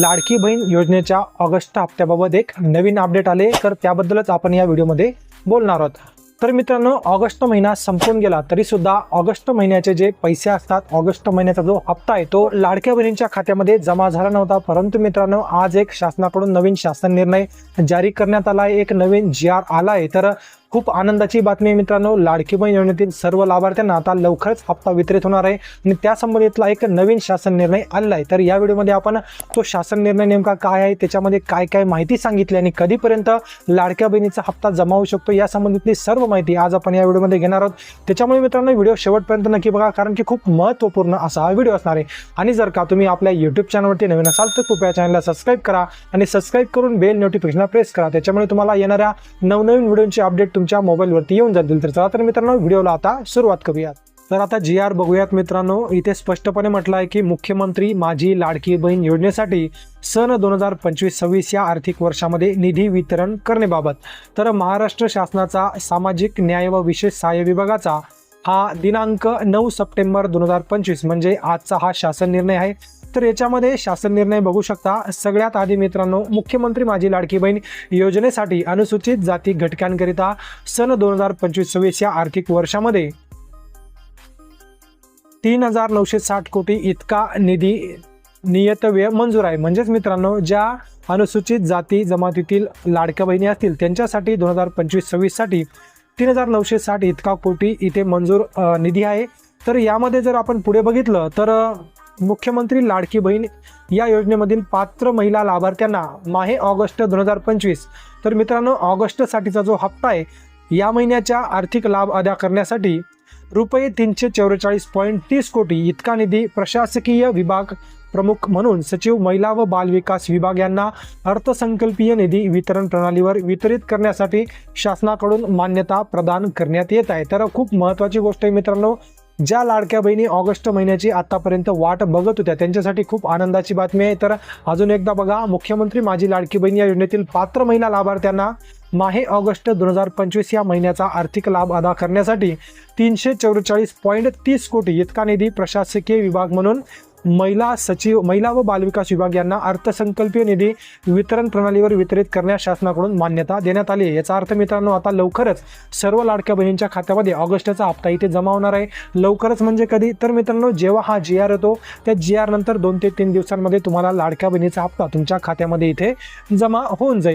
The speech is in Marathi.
लाडकी बहीण योजनेच्या ऑगस्ट हप्त्याबाबत एक नवीन अपडेट आले तर त्याबद्दलच आपण या व्हिडिओमध्ये बोलणार आहोत. तर मित्रांनो ऑगस्ट महिना संपून गेला तरी सुद्धा ऑगस्ट महिन्याचे जे पैसे असतात ऑगस्ट महिन्याचा जो हप्ता आहे तो लाडक्या बहिणींच्या खात्यामध्ये जमा झाला नव्हता. परंतु मित्रांनो आज एक शासनाकडून नवीन शासन निर्णय जारी करण्यात आला आहे एक नवीन जी आर आला आहे. तर खूप आनंदाची बातमी आहे मित्रांनो. लाडकी बहीण योजनेतील सर्व लाभार्थ्यांना आता लवकरच हप्ता वितरित होणार आहे. आणि त्या संबंधितला एक नवीन शासन निर्णय आलेला आहे तर या व्हिडिओमध्ये आपण तो शासन निर्णय नेमका काय आहे त्याच्यामध्ये काय काय माहिती सांगितली आणि कधीपर्यंत लाडक्या बहिणीचा हप्ता जमा होऊ शकतो या संबंधितली सर्व माहिती आज आपण या व्हिडिओमध्ये घेणार आहोत. त्याच्यामुळे मित्रांनो व्हिडिओ शेवटपर्यंत नक्की बघा कारण की खूप महत्त्वपूर्ण असा हा व्हिडिओ असणार आहे. आणि जर का तुम्ही आपल्या यूट्यूब चॅनलवरती नवीन असाल तर कृपया चॅनलला सबस्क्राईब करा आणि सबस्क्राईब करून बेल नोटिफिकेशनला प्रेस करा. त्याच्यामुळे तुम्हाला येणाऱ्या नवनवीन व्हिडिओची अपडेट तुमच्या मोबाईलवरती येऊन जातील. तर चला तर मित्रांनो व्हिडिओला आता सुरुवात करूयात. तर आता जी आर बघूयात मित्रांनो इथे स्पष्टपणे म्हटलं आहे की मुख्यमंत्री माझी लाडकी बहीण योजनेसाठी सन दोन हजार पंचवीस सव्वीस या आर्थिक वर्षामध्ये निधी वितरण करण्याबाबत. तर महाराष्ट्र शासनाचा सामाजिक न्याय व विशेष सहाय्य विभागाचा हा दिनांक नऊ सप्टेंबर दोन हजार पंचवीस म्हणजे आजचा हा शासन निर्णय आहे. तर याच्यामध्ये शासन निर्णय बघू शकता. सगळ्यात आधी मित्रांनो मुख्यमंत्री माझी लाडकी बहीण योजनेसाठी अनुसूचित जाती घटकांकरिता सन दोन हजार पंचवीस सव्वीस या आर्थिक वर्षामध्ये तीन हजार नऊशे साठ कोटी इतका निधी नियत व्यय मंजूर आहे. म्हणजेच मित्रांनो ज्या अनुसूचित जाती जमातीतील लाडक्या बहिणी असतील त्यांच्यासाठी दोन हजार पंचवीस सव्वीससाठी तीन हजार नऊशे साठ इतका कोटी इथे मंजूर निधी आहे. तर यामध्ये जर आपण पुढे बघितलं तर मुख्यमंत्री लाडकी बहीण या योजनेमधील पात्र महिला लाभार्थ्यांना माहे ऑगस्ट दोन हजार पंचवीस. तर मित्रांनो ऑगस्टसाठीचा जो हप्ता आहे या महिन्याच्या आर्थिक लाभ अदा करण्यासाठी रुपये तीनशे चौवेचाळीस पॉईंट तीस कोटी इतका निधी प्रशासकीय विभाग प्रमुख म्हणून सचिव महिला व बालविकास विभाग यांना अर्थसंकल्पीय निधी वितरण प्रणालीवर वितरित करण्यासाठी शासनाकडून मान्यता प्रदान करण्यात येत आहे. तर खूप महत्त्वाची गोष्ट आहे मित्रांनो ज्या लाडक्या बहिणी ऑगस्ट महिन्याची आतापर्यंत वाट बघत होत्या त्यांच्यासाठी खूप आनंदाची बातमी आहे. तर अजून एकदा बघा मुख्यमंत्री माझी लाडकी बहीण या योजनेतील पात्र महिला लाभार्थ्यांना माहे ऑगस्ट दोन हजार पंचवीस या महिन्याचा आर्थिक लाभ अदा करण्यासाठी तीनशे चौवेचाळीस पॉईंट तीस कोटी इतका निधी प्रशासकीय विभाग म्हणून महिला सचिव महिला व बालविकास विभाग यांना अर्थसंकल्पीय निधी वितरण प्रणालीवर वितरित करण्यास शासनाकडून मान्यता देण्यात आली आहे. याचा अर्थ मित्रांनो आता लवकरच सर्व लाडक्या बहिणींच्या खात्यामध्ये ऑगस्टचा हप्ता इथे जमा होणार आहे. लवकरच म्हणजे कधी? तर मित्रांनो जेव्हा हा जी आर येतो त्या जी आर नंतर दोन ते तीन दिवसांमध्ये तुम्हाला लाडक्या बहिणीचा हप्ता तुमच्या खात्यामध्ये इथे जमा होऊन जाईल.